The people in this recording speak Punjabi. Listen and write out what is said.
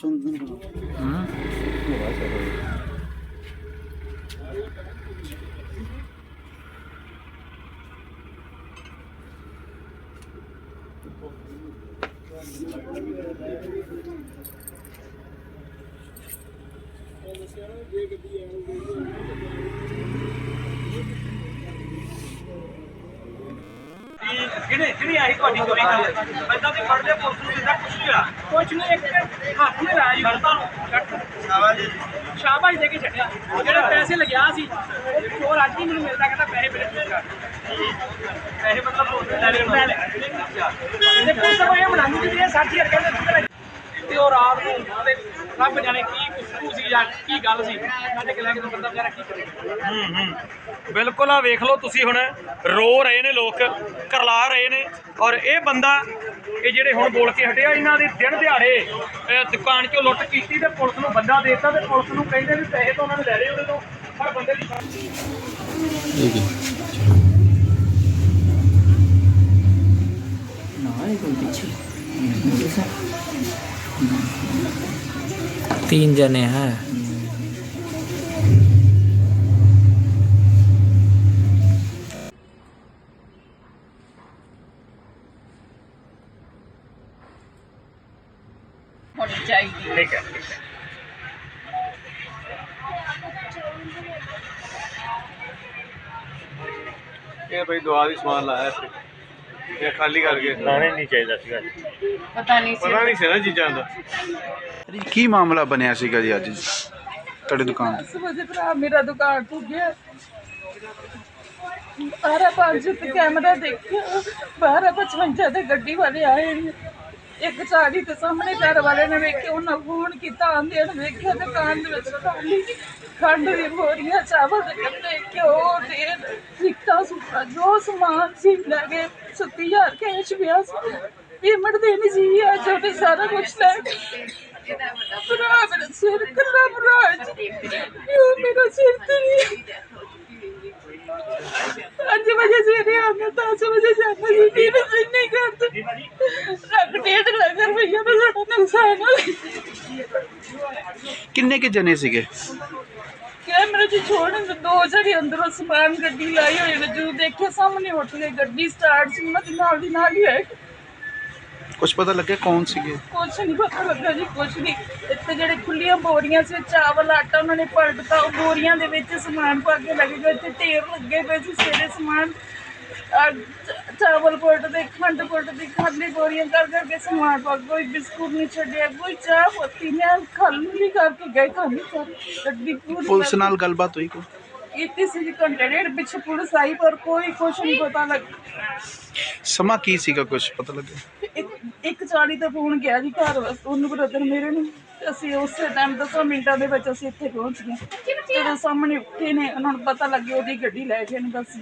ਜਸ਼ਨ ਸਿੰਘ ਹੂੰ ਕਿਹਨੇ ਕਿਹੜੀ ਆਈ ਤੁਹਾਡੀ ਚੋਰੀ ਕਰ ਐਦਾਂ ਤੇ ਫੜਦੇ ਪੁਲਿਸ ਨੂੰ ਕਿਦਾਂ ਕੁਛ ਨਹੀਂ ਹੋਇਆ ਕੁਛ ਨਹੀਂ ਇੱਕ ਹੱਥ ਨੇ ਰਾਜ ਕਰਤਾ ਸ਼ਾਬਾਸ਼ ਸ਼ਾਬਾਸ਼ ਦੇ ਕੇ ਛੱਡਿਆ। ਜਿਹੜੇ ਪੈਸੇ ਲਗਿਆ ਸੀ ਚੋਰ ਅੱਜ ਹੀ ਮੈਨੂੰ ਮਿਲਦਾ ਕਹਿੰਦਾ ਪੈਸੇ ਮੇਰੇ ਕੋਲ ਪੈਸੇ ਮਤਲਬ ਪੁਲਿਸ ਨੇ ਲੈ ਲਏ ਤੇ ਪੁਲਿਸ ਨੂੰ ਇਹ ਬਣਾਉਂਦੀ ਕਿ ਇਹ 60000 ਕਹਿੰਦੇ ਕਿੱਥੇ ਤੇ ਉਹ ਰਾਤ ਨੂੰ ਉਹਦੇ ਰੱਬ ਜਾਣੇ ਕੀ ਕੁਸੂ ਸੀ ਜਾਂ ਕੀ ਗੱਲ ਸੀ ਕੱਢ ਕੇ ਲੈ ਕੇ ਤਾਂ ਬੰਦਾ ਵਿਚਾਰਾ ਕੀ ਕਰੇ? ਹੂੰ ਹੂੰ। ਬਿਲਕੁਲ ਆ ਵੇਖ ਲਓ ਤੁਸੀਂ ਹੁਣ ਰੋ ਰਹੇ ਨੇ ਲੋਕ ਕਰਲਾ ਰਹੇ ਨੇ ਔਰ ਇਹ ਬੰਦਾ ਇਹ ਜਿਹੜੇ ਹੁਣ ਬੋਲ ਕੇ ਹਟਿਆ ਇਹਨਾਂ ਦੇ ਦਿਨ ਦਿਹਾੜੇ ਦੁਕਾਨ ਚੋਂ ਲੁੱਟ ਕੀਤੀ ਤੇ ਪੁਲਿਸ ਨੂੰ ਬੰਦਾ ਦੇਤਾ ਤੇ ਪੁਲਿਸ ਨੂੰ ਕਹਿੰਦੇ ਵੀ ਪੈਸੇ ਤਾਂ ਉਹਨਾਂ ਨੇ ਲੈ ਲਏ ਉਹਦੇ ਤੋਂ ਪਰ ਬੰਦੇ ਦੀ ਠੀਕ ਹੈ तीन जने हैं। ठीक है। ये भाई दुआ भी सामान लाया है। ਇਹ ਖਾਲੀ ਕਰਕੇ ਲਾਣੇ ਨਹੀਂ ਚਾਹੀਦਾ ਸੀਗਾ। ਪਤਾ ਨਹੀਂ ਸੀ। ਪਤਾ ਨਹੀਂ ਸੀ ਨਾ ਚੀਜ਼ਾਂ ਦਾ। ਕੀ ਮਾਮਲਾ ਬਣਿਆ ਸੀਗਾ ਜੀ ਅੱਜ ਤੁਹਾਡੀ ਦੁਕਾਨ ਤੇ? ਭਰਾ ਮੇਰਾ ਦੁਕਾਨ ਤੋਂ ਗਿਆ। ਬਾਰਾਂ ਪੰਜ ਤੇ ਕੈਮਰਾ ਦੇਖਿਆ। ਬਾਰਾਂ ਪਚਵੰਜਾ ਤੇ ਗੱਡੀ ਵਾਲੇ ਆਏ ਨੇ। ਇੱਕ ਚਾਲੀ ਤੇ ਸਾਹਮਣੇ ਘਰ ਵਾਲੇ ਨੇ ਵੇਖਿਆ ਉਹਨਾਂ ਫੋਨ ਕੀਤਾ ਆਂਦੇ ਨੇ ਵੇਖਿਆ ਦੁਕਾਨ ਦੇ ਵਿੱਚ ਖਾਲੀ। ਖੰਡ ਦੀ ਬੋਰੀਆਂ ਚਾਵਲ ਦੇ ਕੱਟੇ ਘਿਓ ਤੇਲ ਸਿੱਕਾ ਸੁੱਕਾ ਜੋ ਸਮਾਨ ਸੀ ਲੈ ਕੇ 30000 ਕੈਸ਼ ਪਿਆ ਸੀ ਪੇਮੈਂਟ ਦੇਣੀ ਸੀ ਅੱਜ ਉਹਨੇ ਸਾਰਾ ਕੁਝ ਲੈ ਕੇ ਭਰਾ ਮੇਰਾ ਸਿਰ ਕੱਲਾ ਭਰਾ ਜੀ ਯੋ ਮੇਰਾ ਸਿਰ ਤੇ ਅੱਜ ਵਜੇ ਸਵੇਰੇ ਆਉਂਦਾ 10 ਵਜੇ ਜਾਂਦਾ ਸੀ तीन ਵਜੇ ਨਹੀਂ ਕਰਦੇ ਰੱਖ ਡੇਢ ਲੱਖ ਰੁਪਈਆ ਦਾ ਸਾਡਾ ਨੁਕਸਾਨ ਹੋ ਗਿਆ ਕਿੰਨੇ ਕੇ ਜਣੇ ਸੀਗੇ ਕੈਮਰੇ 'ਚ ਛੋੜਨ ਦੇ ਦੋ ਜਣੇ ਅੰਦਰੋਂ ਸਮਾਨ ਗੱਡੀ ਲਾਈ ਹੋਈ ਨੇ ਜਦੋਂ ਦੇਖਿਆ ਸਾਹਮਣੇ ਉੱਠ ਗਈ ਗੱਡੀ ਸਟਾਰਟ ਸੀ ਉਹਨਾਂ ਦੇ ਨਾਲ ਦੀ ਨਾਲ ਹੀ ਆਏ। ਕੁਝ ਪਤਾ ਲੱਗਿਆ ਕੌਣ ਸੀਗੇ? ਕੁਛ ਨਹੀਂ ਪਤਾ ਲੱਗਾ ਜੀ ਕੁਛ ਨਹੀਂ। ਇੱਥੇ ਜਿਹੜੇ ਖੁੱਲੀਆਂ ਬੋਰੀਆਂ ਸੀ ਚਾਵਲ ਆਟਾ ਉਹਨਾਂ ਨੇ ਪਲਟਤਾ ਉਹ ਬੋਰੀਆਂ ਦੇ ਵਿੱਚ ਸਮਾਨ ਪਾ ਕੇ ਲੱਗੇ ਗਏ ਇੱਥੇ ਢੇਰ ਲੱਗੇ ਪਏ ਸੀ ਸਾਰੇ ਸਮਾਨ। ਚਾਵਲ ਪਲਟਦੇ ਖੰਡ ਪਲਟਦੇ ਖਾਲੀ ਬੋਰੀਆਂ ਕਰ ਕਰਕੇ ਸਮਾਨ ਪਾ ਕੋਈ ਬਿਸਕੁਟ ਨਹੀਂ ਛੱਡਿਆ ਕੋਈ ਚਾਹ ਪੱਤੀ ਨੇ ਖਾਲੀ ਕਰਕੇ ਗਏ ਖਾਲੀ ਕਰ। ਗੱਡੀ ਪੂਰੀ ਪੁਲਿਸ ਨਾਲ ਗੱਲਬਾਤ ਹੋਈ ਕੋਈ? ਕੀਤੀ ਸੀ ਜੀ ਘੰਟੇ ਡੇਢ ਪਿੱਛੇ ਪੁਲਿਸ ਆਈ ਪਰ ਕੋਈ ਕੁਛ ਨਹੀਂ ਪਤਾ ਲੱਗ ਸਮਾਂ ਕੀ ਸੀਗਾ ਕੁਝ ਪਤਾ ਲੱਗਿਆ? ਇੱਕ- ਇੱਕ ਚਾਲੀ ਤੇ ਫੋਨ ਗਿਆ ਜੀ ਘਰ ਵਾਸਤੇ ਉਹਨੂੰ ਬ੍ਰਦਰ ਮੇਰੇ ਨੂੰ। ਤੇ ਅਸੀਂ ਉਸੇ ਟਾਈਮ 10 ਮਿੰਟਾਂ ਦੇ ਵਿੱਚ ਅਸੀਂ ਇੱਥੇ ਪਹੁੰਚ ਗਏ। ਜਦੋਂ ਸਾਹਮਣੇ ਉੱਠੇ ਨੇ ਉਹਨਾਂ ਨੂੰ ਪਤਾ ਲੱਗਿਆ ਉਹਦੀ ਗੱਡੀ ਲੈ ਗਏ ਨੇ ਬਸ